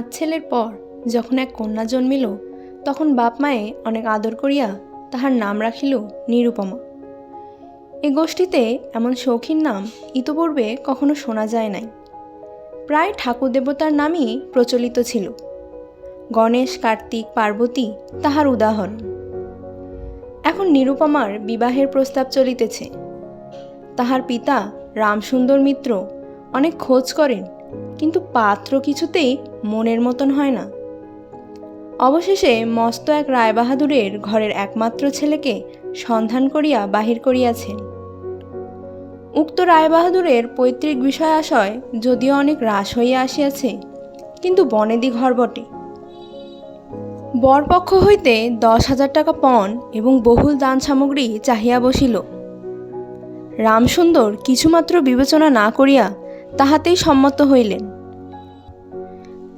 পাঁচ ছেলের পর যখন এক কন্যা জন্মিল, তখন বাপ মায়ে অনেক আদর করিয়া তাহার নাম রাখিল নিরুপমা। এ গোষ্ঠীতে এমন শৌখিন নাম ইতপূর্বে কখনো শোনা যায় নাই। প্রায় ঠাকুর দেবতার নামই প্রচলিত ছিল। গণেশ, কার্তিক, পার্বতী তাহার উদাহরণ। এখন নিরুপমার বিবাহের প্রস্তাব চলিতেছে। তাহার পিতা রামসুন্দর মিত্র অনেক খোঁজ করেন কিন্তু পাত্র কিছুতেই মনের মতন হয় না। অবশেষে মস্ত এক রায়বাহাদুরের ঘরের একমাত্র ছেলেকে সন্ধান করিয়া বাহির করিয়াছেন। উক্ত রায়বাহাদুরের পৈতৃক বিষয় আশয় যদিও অনেক হ্রাস হইয়া আসিয়াছে, কিন্তু বনেদি ঘর বটে। বরপক্ষ হইতে দশ হাজার টাকা পণ এবং বহুল দান সামগ্রী চাহিয়া বসিল। রামসুন্দর কিছুমাত্র বিবেচনা না করিয়া তাহাতেই সম্মত হইলেন।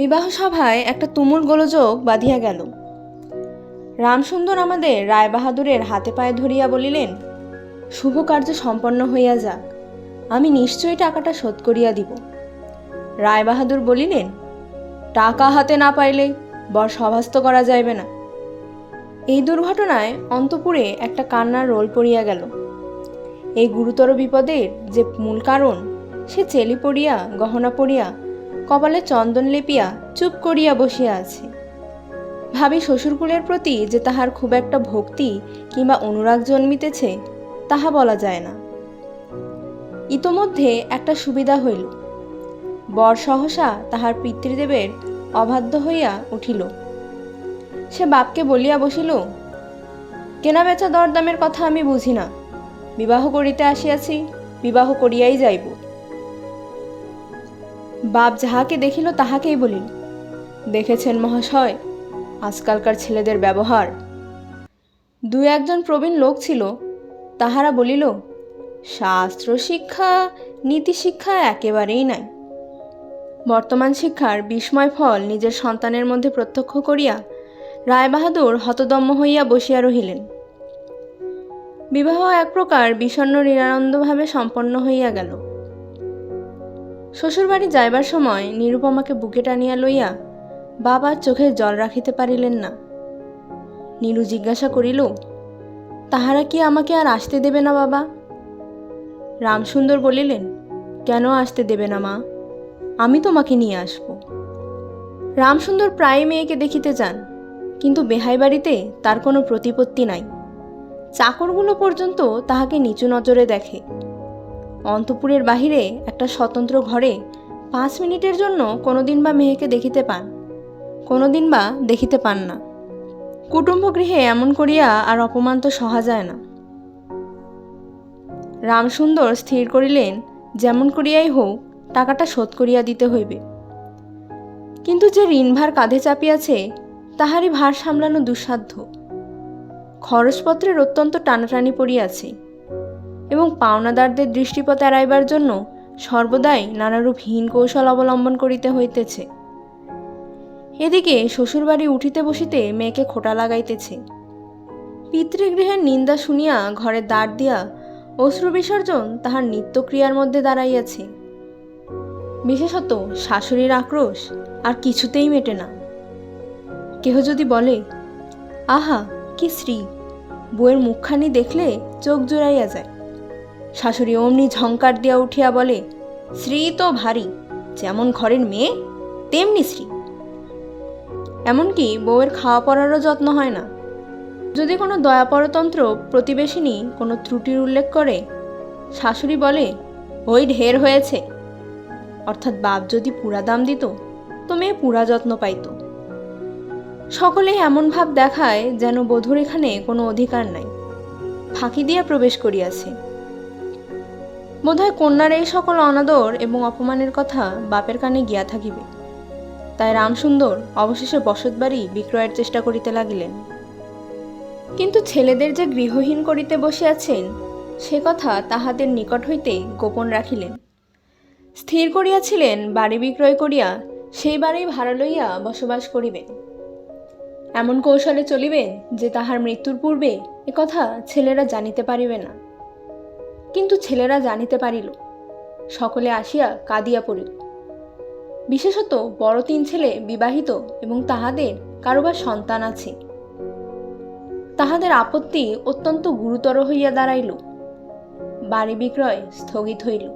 বিবাহ সভায় একটা তুমুল গোলযোগ বাঁধিয়া গেল। রামসুন্দর আমাদের রায়বাহাদুরের হাতে পায়ে ধরিয়া বলিলেন, শুভ কার্য সম্পন্ন হইয়া যাক, আমি নিশ্চয়ই টাকাটা শোধ করিয়া দিব। রায়বাহাদুর বলিলেন, টাকা হাতে না পাইলে বর সভাস্ত করা যাইবে না। এই দুর্ঘটনায় অন্তপুরে একটা কান্নার রোল পড়িয়া গেল। এই গুরুতর বিপদের যে মূল কারণ, সে চেলি পড়িয়া, গহনা পড়িয়া কপালে চন্দন লেপিয়া চুপ করিয়া বসিয়া আছে। ভাবি শ্বশুরকুলের প্রতি যে তাহার খুব একটা ভক্তি কিংবা অনুরাগ জন্মিতেছে, তাহা বলা যায় না। ইতোমধ্যে একটা সুবিধা হইল। বর সহসা তাহার পিতৃদেবের অবাধ্য হইয়া উঠিল। সে বাপকে বলিয়া বসিল, কেনা বেচা দরদামের কথা আমি বুঝি না। বিবাহ করিতে আসিয়াছি, বিবাহ করিয়াই যাইব। বাপ যাহাকে দেখিল তাহাকেই বলিল, দেখেছেন মহাশয়, আজকালকার ছেলেদের ব্যবহার। দু একজন প্রবীণ লোক ছিল, তাহারা বলিল, শাস্ত্র শিক্ষা, নীতি শিক্ষা একেবারেই নাই। বর্তমান শিক্ষার বিস্ময় ফল নিজের সন্তানের মধ্যে প্রত্যক্ষ করিয়া রায়বাহাদুর হতদম্য হইয়া বসিয়া রহিলেন। বিবাহ এক প্রকার বিষণ্ন নিরানন্দভাবে সম্পন্ন হইয়া গেল। শ্বশুরবাড়ি যাইবার সময় নিরুপমাকে বুকে টানিয়া লইয়া বাবার চোখে জল রাখিতে পারিলেন না। নীরু জিজ্ঞাসা করিল, তাহারা কি আমাকে আর আসতে দেবে না বাবা? রামসুন্দর বলিলেন, কেন আসতে দেবে না মা? আমি তোমাকে নিয়ে আসব। রামসুন্দর প্রায় মেয়েকে দেখিতে যান, কিন্তু বেহাই বাড়িতে তার কোনো প্রতিপত্তি নাই। চাকরগুলো পর্যন্ত তাহাকে নিচু নজরে দেখে। অন্তপুরের বাহিরে একটা স্বতন্ত্র ঘরে পাঁচ মিনিটের জন্য কোনোদিন বা মেয়েকে দেখিতে পান, কোনোদিন বা দেখিতে পান না। কুটুম্ব গৃহে এমন করিয়া আর অপমান তো সহা যায় না। রামসুন্দর স্থির করিলেন, যেমন করিয়াই হোক, টাকাটা শোধ করিয়া দিতে হইবে। কিন্তু যে ঋণভার কাঁধে চাপিয়াছে, তাহারই ভার সামলানো দুঃসাধ্য। খরচপত্রের অত্যন্ত টানাটানি পড়িয়াছে। এবং পাওনাদারদের দৃষ্টিপথ এড়াইবার জন্য সর্বদাই নানারূপ হীন কৌশল অবলম্বন করিতে হইতেছে। এদিকে শ্বশুরবাড়ি উঠিতে বসিতে মেয়েকে খোটা লাগাইতেছে। পিতৃগৃহের নিন্দা শুনিয়া ঘরে দাঁড় দিয়া অশ্রু বিসর্জন তাহার নিত্যক্রিয়ার মধ্যে দাঁড়াইয়াছে। বিশেষত শাশুড়ির আক্রোশ আর কিছুতেই মেটে না। কেহ যদি বলে, আহা, কি শ্রী বউয়ের মুখখানি দেখলে চোখ জোড়াইয়া যায়। শাশুড়ি অমনি ঝঙ্কার দিয়া উঠিয়া বলে, শ্রী তো ভারী, যেমন ঘরের মেয়ে, তেমনি শ্রী। এমনকি বউয়ের খাওয়া পড়ারও যত্ন হয় না। যদি কোনো দয়াপরতন্ত্র প্রতিবেশিনী কোনো ত্রুটির উল্লেখ করে, শাশুড়ি বলে, ওই ঢের হয়েছে। অর্থাৎ বাপ যদি পুরা দাম দিত, তো মেয়ে পুরা যত্ন পাইত। সকলেই এমন ভাব দেখায় যেন বধূর এখানে কোনো অধিকার নাই। ফাঁকি দিয়া প্রবেশ করিয়াছে। বোধহয় কন্যার এই সকল অনাদর এবং অপমানের কথা বাপের কানে গিয়া থাকিবে। তাই রামসুন্দর অবশেষে বসতবাড়ি বিক্রয়ের চেষ্টা করিতে লাগিলেন। কিন্তু ছেলেদের যে গৃহহীন করিতে বসিয়াছেন, সে কথা তাহাদের নিকট হইতে গোপন রাখিলেন। স্থির করিয়াছিলেন, বাড়ি বিক্রয় করিয়া সেই বাড়ি ভাড়া লইয়া বসবাস করিবেন। এমন কৌশলে চলিবেন যে তাহার মৃত্যুর পূর্বে কথা ছেলেরা জানিতে পারিবে না। কিন্তু ছেলেরা জানিতে পারিল, সকলে আসিয়া কাঁদিয়া পড়িল। বিশেষত বড় তিন ছেলে বিবাহিত এবং তাহাদের কারোবার সন্তান আছে। তাহাদের আপত্তি অত্যন্ত গুরুতর হইয়া দাঁড়াইল। বাড়ি বিক্রয় স্থগিত হইল।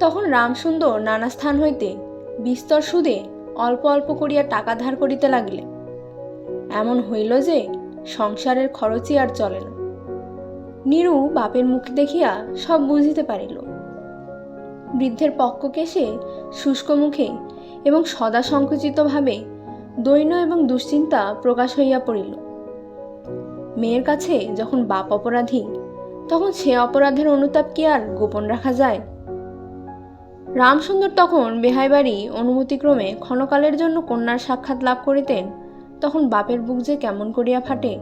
তখন রামসুন্দর নানা স্থান হইতে বিস্তর সুদে অল্প অল্প করিয়া টাকা ধার করিতে লাগিলেন। এমন হইল যে সংসারের খরচই আর চলে না। নীরু বাপের মুখ দেখিয়া সব বুঝিতে পারিল। বৃদ্ধের পক্ষ কেশে শুষ্ক মুখে এবং সদা সংকুচিতভাবে দৈন্য এবং দুশ্চিন্তা প্রকাশ হইয়া পড়িল। মেয়ের কাছে যখন বাপ অপরাধী, তখন সে অপরাধের অনুতাপ কি আর গোপন রাখা যায়? রামসুন্দর তখন বেহাইবাড়ি অনুমতিক্রমে ক্ষণকালের জন্য কন্যার সাক্ষাৎ লাভ করিতেন, তখন বাপের বুক যে কেমন করিয়া ফাটে,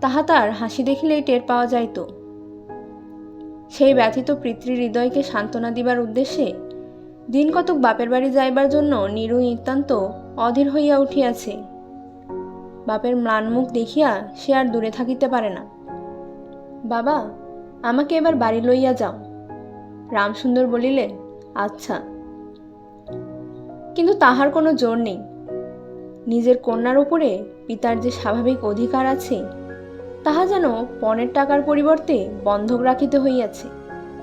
তাহা তার হাসি দেখিলেই টের পাওয়া যাইত। সেই ব্যথিত পিতৃ হৃদয়কে সান্ত্বনা দিবার উদ্দেশ্যে দিন কতক বাপের বাড়ি যাইবার জন্য নিরু নিতান্ত অধীর হইয়া উঠিয়াছে। বাপের ম্লান মুখ দেখিয়া সে আর দূরে থাকিতে পারে না। বাবা, আমাকে এবার বাড়ি লইয়া যাও। রামসুন্দর বলিলেন আচ্ছা। কিন্তু তাহার কোনো জোর নেই। নিজের কন্যার উপরে পিতার যে স্বাভাবিক অধিকার আছে তাহা যেন পণের টাকার পরিবর্তে বন্ধক রাখিতে হইয়াছে।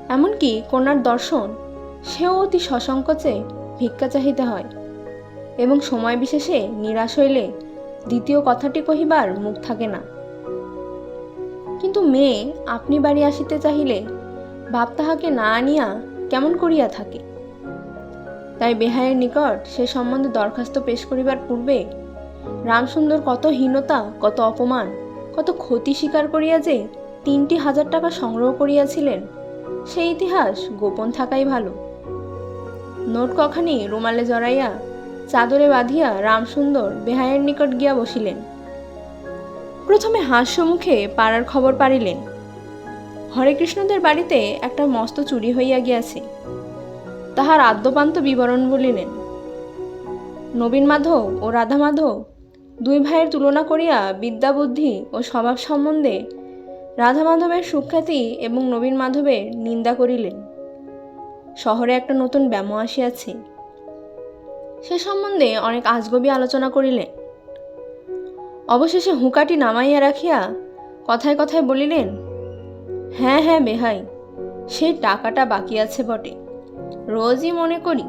এমনকি কন্যার দর্শন, সেও অতি সসংকোচে ভিক্ষা চাহিতে হয়। এবং সময় বিশেষে নিরাশ হইলে দ্বিতীয় কথাটি কহিবার মুখ থাকে না। কিন্তু মেয়ে, আপনি বাড়ি আসিতে চাহিলে বাপ তাহাকে না আনিয়া কেমন করিয়া থাকে? তাই বেহাইয়ের নিকট সে সম্বন্ধে দরখাস্ত পেশ করিবার পূর্বে রামসুন্দর কত হীনতা, কত অপমান কত ক্ষতি স্বীকার করিয়া যে তিনটি হাজার টাকা সংগ্রহ করিয়াছিলেন সেই ইতিহাস গোপন থাকাই ভালো। নোট কখানি রুমালে জড়াইয়া চাদরে বাঁধিয়া রামসুন্দর বেহাইয়ের নিকট গিয়া বসিলেন। প্রথমে হাস্যমুখে পাড়ার খবর পারিলেন। হরেকৃষ্ণদের বাড়িতে একটা মস্ত চুরি হইয়া গিয়াছে। তাহার আদ্যপান্ত বিবরণ বলিলেন, নবীন মাধব ও রাধা মাধব দুই ভাইয়ের তুলনা করিয়া বিদ্যা বুদ্ধি ও স্বভাব সম্বন্ধে রাধা মাধবের সুখ্যাতি এবং নবীন মাধবের নিন্দা করিলেন। শহরে একটা নতুন ব্যামো আসিয়াছে। সে সম্বন্ধে অনেক আজগবি আলোচনা করিলেন। অবশেষে হুঁকাটি নামাইয়া রাখিয়া কথায় কথায় বলিলেন হ্যাঁ হ্যাঁ বেহাই সেই টাকাটা বাকি আছে বটে। রোজই মনে করি,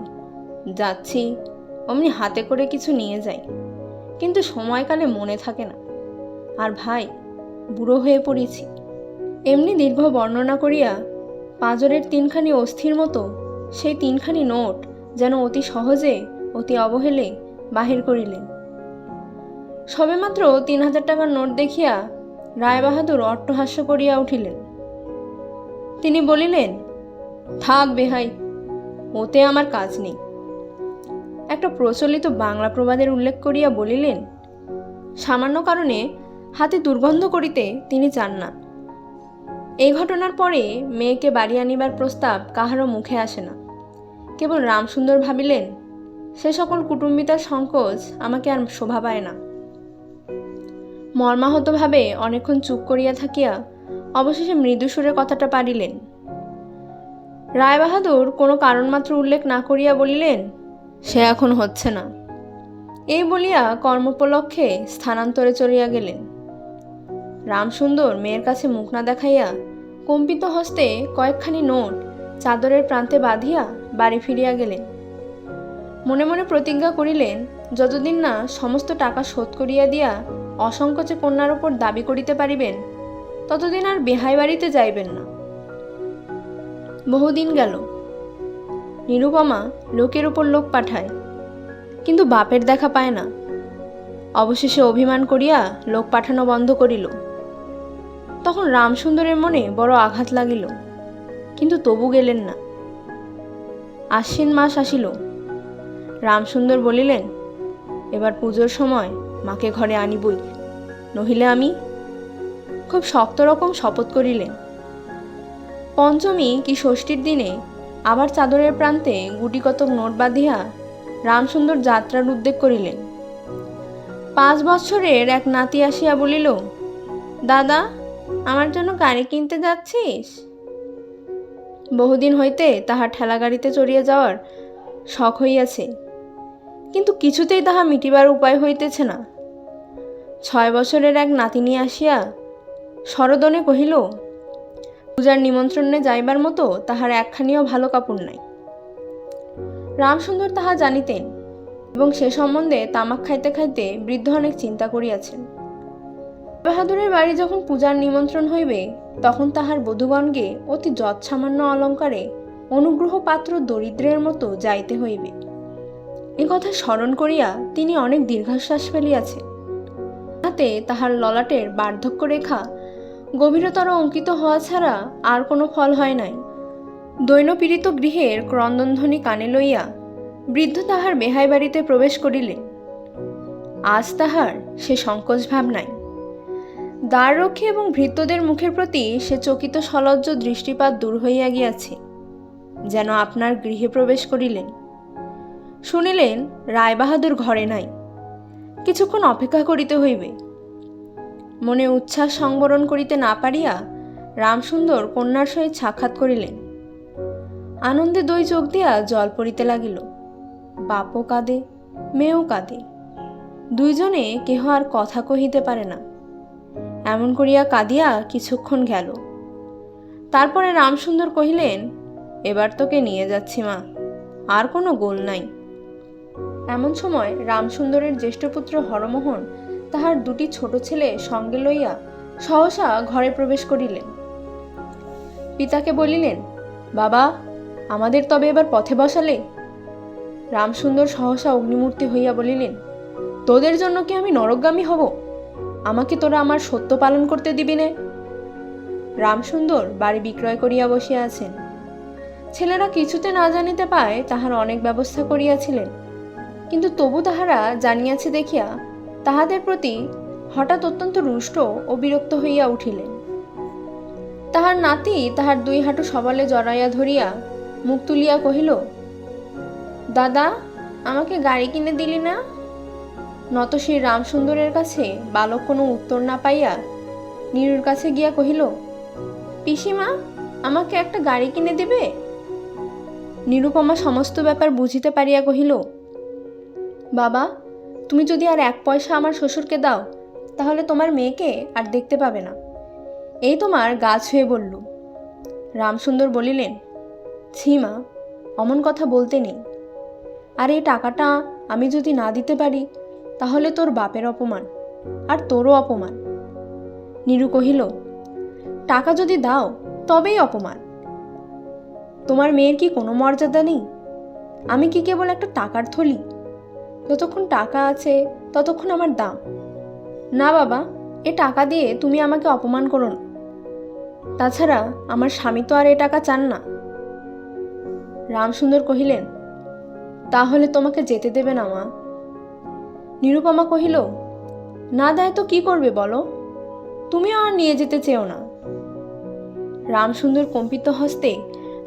যাচ্ছি, অমনি হাতে করে কিছু নিয়ে যাই। কিন্তু সময়কালে মনে থাকে না। আর ভাই, বুড়ো হয়ে পড়েছি। এমনি দীর্ঘ বর্ণনা করিয়া পাঁজরের তিনখানি অস্থির মতো সেই তিনখানি নোট যেন অতি সহজে, অতি অবহেলে বাহির করিলেন। সবেমাত্র তিন হাজার টাকার নোট দেখিয়া রায়বাহাদুর অট্টহাস্য করিয়া উঠিলেন। তিনি বলিলেন, থাক বেহাই, ওতে আমার কাজ নেই। একটা প্রচলিত বাংলা প্রবাদের উল্লেখ করিয়া বলিলেন, সামান্য কারণে হাতে দুর্গন্ধ করিতে তিনি চান না। এই ঘটনার পরে মেয়েকে বাড়ি আনিবার প্রস্তাব কাহারও মুখে আসে না। কেবল রামসুন্দর ভাবিলেন, সে সকল কুটুম্বিতার সংকোচ আমাকে আর শোভা পায় না। মর্মাহতভাবে অনেকক্ষণ চুপ করিয়া থাকিয়া অবশেষে মৃদুসুরে কথাটা পারিলেন। রায়বাহাদুর কোনো কারণমাত্র উল্লেখ না করিয়া বলিলেন সে এখন হচ্ছে না। এই বলিয়া কর্মোপলক্ষে স্থানান্তরে চলিয়া গেলেন। রামসুন্দর মেয়ের কাছে মুখ না দেখাইয়া কম্পিত হস্তে কয়েকখানি নোট চাদরের প্রান্তে বাঁধিয়া বাড়ি ফিরিয়া গেলেন। মনে মনে প্রতিজ্ঞা করিলেন, যতদিন না সমস্ত টাকা শোধ করিয়া দিয়া অসংকোচে কন্যার ওপর দাবি করিতে পারিবেন, ততদিন আর বেহাই বাড়িতে যাইবেন না। বহুদিন গেল। নিরুপমা লোকের উপর লোক পাঠায়। কিন্তু বাপের দেখা পায় না। অবশেষে অভিমান করিয়া লোক পাঠানো বন্ধ করিল। তখন রামসুন্দরের মনে বড় আঘাত লাগিল। কিন্তু তবু গেলেন না। আশ্বিন মাস আসিল। রামসুন্দর বলিলেন, এবার পুজোর সময় মাকে ঘরে আনিবই, নহিলে আমি খুব শক্ত রকম শপথ করিলেন। পঞ্চমী কি ষষ্ঠীর দিনে আবার চাদরের প্রান্তে গুটি কতক নোট বাঁধিয়া রামসুন্দর যাত্রার উদ্যোগ করিলেন। পাঁচ বছরের এক নাতি আসিয়া বলিল, দাদা, আমার জন্য গাড়ি কিনতে যাচ্ছিস? বহুদিন হইতে তাহার ঠেলা গাড়িতে চড়িয়া যাওয়ার শখ হইয়াছে, কিন্তু কিছুতেই তাহা মিটিবার উপায় হইতেছে না। ছয় বছরের এক নাতিনী আসিয়া, শরদনে কহিল পূজার নিমন্ত্রণে যাইবার মতো তাহার একখানিও ভালো কাপড় নাই। রামসুন্দর তাহা জানিতেন এবং সে সম্বন্ধে তামাক খাইতে খাইতে বৃদ্ধ অনেক চিন্তা করিয়াছেন। বাহাদুরের বাড়ি যখন পূজার নিমন্ত্রণ হইবে, তখন তাহার বধুগণকে অতি যৎসামান্য অলঙ্কারে অনুগ্রহ পাত্র দরিদ্রের মতো যাইতে হইবে। এ কথা স্মরণ করিয়া তিনি অনেক দীর্ঘশ্বাস ফেলিয়াছেন। তাতে তাহার ললাটের বার্ধক্য রেখা গভীরতর অঙ্কিত হওয়া ছাড়া আর কোনো ফল হয় নাই। দৈনপীড়িত গৃহের ক্রন্দনধ্বনি কানে লইয়া বৃদ্ধ তাহার বেহাই বাড়িতে প্রবেশ করিলেন আজ তাহার সে সংকোচ ভাব নাই দ্বাররক্ষী এবং ভৃত্যদের মুখের প্রতি সে চকিত সলজ্জ দৃষ্টিপাত দূর হইয়া গিয়াছে, যেন আপনার গৃহে প্রবেশ করিলেন। শুনিলেন, রায়বাহাদুর ঘরে নাই। কিছুক্ষণ অপেক্ষা করিতে হইবে। মনে উচ্ছ্বাস সংবরণ করিতে না পারিয়া রামসুন্দর কন্যার সহিত সাক্ষাৎ করিলেন। আনন্দে দই চোখ দিয়া জল পড়িতে লাগিল। বাপও কাঁদে, মেয়েও কাঁদে। দুইজনে কেহ আর কথা কহিতে পারে না। এমন করিয়া কাঁদিয়া কিছুক্ষণ গেল। তারপরে রামসুন্দর কহিলেন, এবার তোকে নিয়ে যাচ্ছি মা, আর কোনো গোল নাই। এমন সময় রামসুন্দরের জ্যেষ্ঠপুত্র হরমোহন তাহার দুটি ছোট ছেলে সঙ্গে লইয়া সহসা ঘরে প্রবেশ করিলেন। পিতাকে বলিলেন, বাবা, আমাদের তবে এবার পথে বসালে? রামসুন্দর সহসা অগ্নিমূর্তি হইয়া বলিলেন, তোদের জন্য কি আমি নরকগামী হব? আমাকে তোরা আমার সত্য পালন করতে দিবি নে? রামসুন্দর বাড়ি বিক্রয় করিয়া বসিয়া আছেন। ছেলেরা কিছুতে না জানিতে পায় তাহার অনেক ব্যবস্থা করিয়াছিলেন, কিন্তু তবু তাহারা জানিয়াছে দেখিয়া তাহাদের প্রতি হঠাৎ অত্যন্ত রুষ্ট ও বিরক্ত হইয়া উঠিলেন। তাহার নাতি তাহার দুই হাঁটু সবালে জড়াইয়া ধরিয়া মুখ তুলিয়া কহিল, দাদা, আমাকে গাড়ি কিনে দিলি না? নত সেই রামসুন্দরের কাছে বালক কোনো উত্তর না পাইয়া নীরুর কাছে গিয়া কহিল, পিসিমা, আমাকে একটা গাড়ি কিনে দিবে? নিরুপমা সমস্ত ব্যাপার বুঝিতে পারিয়া কহিল, বাবা তুমি যদি আর এক পয়সা আমার শ্বশুরকে দাও, তাহলে তোমার মেয়েকে আর দেখতে পাবে না। এই তোমার গাছ হয়ে বলল। রামসুন্দর বলিলেন, ছি মা, অমন কথা বলতে নেই। আর এই টাকাটা আমি যদি না দিতে পারি, তাহলে তোর বাপের অপমান, আর তোরও অপমান। নীরু কহিল, টাকা যদি দাও, তবেই অপমান। তোমার মেয়ের কি কোনো মর্যাদা নেই? আমি কি কেবল একটা টাকার থলি? যতক্ষণ টাকা আছে, ততক্ষণ আমার দাম। না বাবা, এ টাকা দিয়ে তুমি আমাকে অপমান করো না। তাছাড়া আমার স্বামী তো আর এ টাকা চান না। রামসুন্দর কহিলেন, তাহলে তোমাকে যেতে দেবে না মা। নিরুপমা কহিল, না দেয় তো কি করবে বলো? তুমিও আর নিয়ে যেতে চেও না। রামসুন্দর কম্পিত হস্তে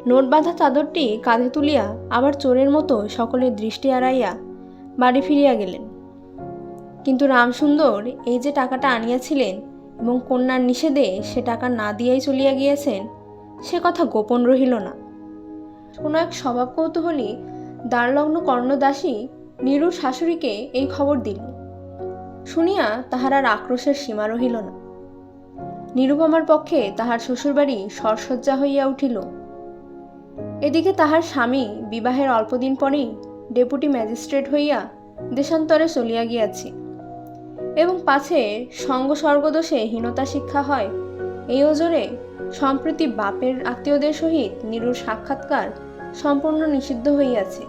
নোট বাঁধা চাদরটি কাঁধে তুলিয়া আবার চোরের মতো সকলের দৃষ্টি এড়াইয়া বাড়ি ফিরিয়া গেলেন। কিন্তু রামসুন্দর এই যে টাকাটা আনিয়াছিলেন এবং কন্যার নিষেধে সে টাকা না দিয়াই চলিয়া গিয়েছেন, সে কথা গোপন রহিল না। কোনো এক স্বভাব কৌতূহলী দ্বারলগ্ন কর্ণদাসী নীরুর শাশুড়িকে এই খবর দিল। শুনিয়া তাহার আর আক্রোশের সীমা রহিল না। নিরুপমার পক্ষে তাহার শ্বশুরবাড়ি সরসজ্জা হইয়া উঠিল। এদিকে তাহার স্বামী বিবাহের অল্পদিন পরেই ডেপুটি ম্যাজিস্ট্রেট হইয়া দেশান্তরে চলিয়া গিয়াছি। এবং পাছে সঙ্গ স্বর্গদোষে হীনতা শিক্ষা হয়, এই ওজরে সম্প্রতি বাপের আত্মীয়দের সহিত নিরুর সাক্ষাৎকার সম্পূর্ণ নিষিদ্ধ হইয়াছে।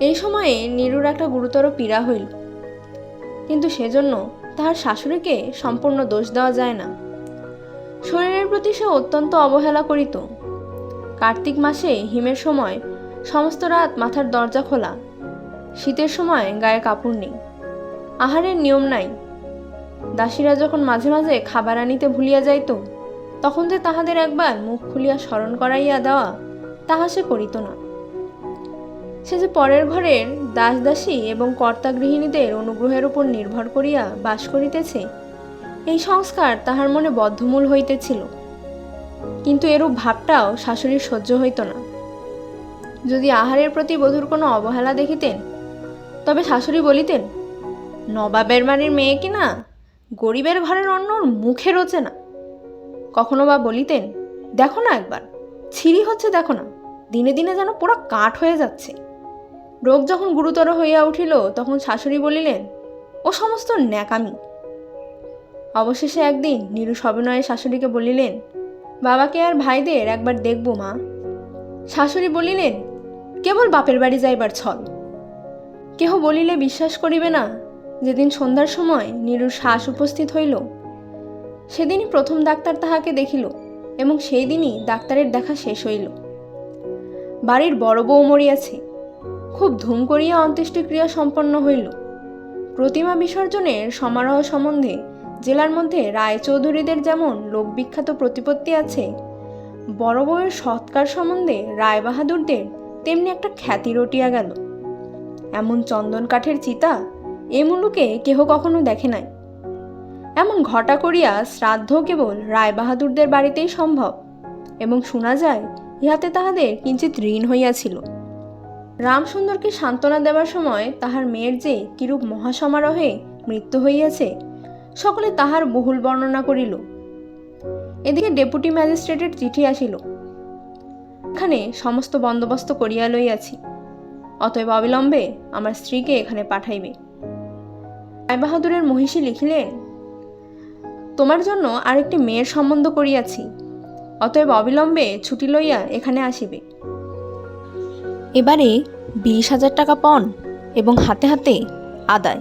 এই সময়ে নিরুর একটা গুরুতর পীড়া হইল। কিন্তু সেজন্য তাহার শাশুড়িকে সম্পূর্ণ দোষ দেওয়া যায় না। শরীরের প্রতি সে অত্যন্ত অবহেলা করিত। কার্তিক মাসে হিমের সময় সমস্ত রাত মাথার দরজা খোলা। শীতের সময় গায়ে কাপড় নেই। আহারের নিয়ম নাই। দাসীরা যখন মাঝে মাঝে খাবার আনিতে ভুলিয়া যাইত, তখন যে তাহাদের একবার মুখ খুলিয়া স্মরণ করাইয়া দেওয়া তাহা সে করিত না। সে যে পরের ঘরের দাস দাসী এবং কর্তা গৃহিণীদের অনুগ্রহের উপর নির্ভর করিয়া বাস করিতেছে, এই সংস্কার তাহার মনে বদ্ধমূল হইতেছিল। কিন্তু এরূপ ভাবটাও শাশুড়ির সহ্য হইত না। যদি আহারের প্রতি বধূর কোনো অবহেলা দেখিতেন, তবে শাশুড়ি বলিতেন, নবাবের বাড়ির মেয়ে কি না, গরিবের ঘরের অন্য মুখে রোচে না। কখনো বা বলিতেন, দেখো না একবার, ছিঁড়ি হচ্ছে দেখো না, দিনে দিনে যেন পুরো কাঠ হয়ে যাচ্ছে। রোগ যখন গুরুতর হইয়া উঠিল, তখন শাশুড়ি বলিলেন, ও সমস্ত ন্যাকামি। অবশেষে একদিন নিরু সবিনয়ে শাশুড়িকে বলিলেন, বাবাকে আর ভাইদের একবার দেখব মা। শাশুড়ি বলিলেন কেবল বাপের বাড়ি যাইবার ছল। কেহ বলিলে বিশ্বাস করিবে না, যেদিন সন্ধ্যার সময় নীরুর শ্বাস উপস্থিত হইল, সেদিনই প্রথম ডাক্তার তাহাকে দেখিল এবং সেই দিনই ডাক্তারের দেখা শেষ হইল। বাড়ির বড় বউ মরিয়াছে, খুব ধুম করিয়া অন্ত্যেষ্টিক্রিয়া সম্পন্ন হইল। প্রতিমা বিসর্জনের সমারোহ সম্বন্ধে জেলার মধ্যে রায়চৌধুরীদের যেমন লোকবিখ্যাত প্রতিপত্তি আছে, বড় বউয়ের সৎকার সম্বন্ধে রায়বাহাদুরদের তেমনি একটা খ্যাতি রটিয়া গেল। এমন চন্দন কাঠের চিতা এ মুলুকে কেহ কখনো দেখে নাই। এমন ঘটা করিয়া শ্রাদ্ধ কেবল রায়বাহাদুরদের বাড়িতেই সম্ভব এবং শোনা যায়, ইহাতে তাহাদের কিঞ্চিত ঋণ হইয়াছিল। রামসুন্দরকে সান্ত্বনা দেবার সময় তাহার মেয়ের যে কিরূপ মহাসমারোহে মৃত্যু হইয়াছে, সকলে তাহার বহুল বর্ণনা করিল। এদিকে ডেপুটি ম্যাজিস্ট্রেটের চিঠি আসিল। এখানে সমস্ত বন্দোবস্ত করিয়া লইয়াছি। অতএব অবিলম্বে আমার স্ত্রীকে এখানে পাঠাইবে। রায়বাহাদুরের মহিষী লিখিলেন, তোমার জন্য আরেকটি মেয়ের সম্বন্ধ করিয়াছি। অতএব অবিলম্বে ছুটি লইয়া এখানে আসিবে। এবারে বিশ হাজার টাকা পণ এবং হাতে হাতে আদায়।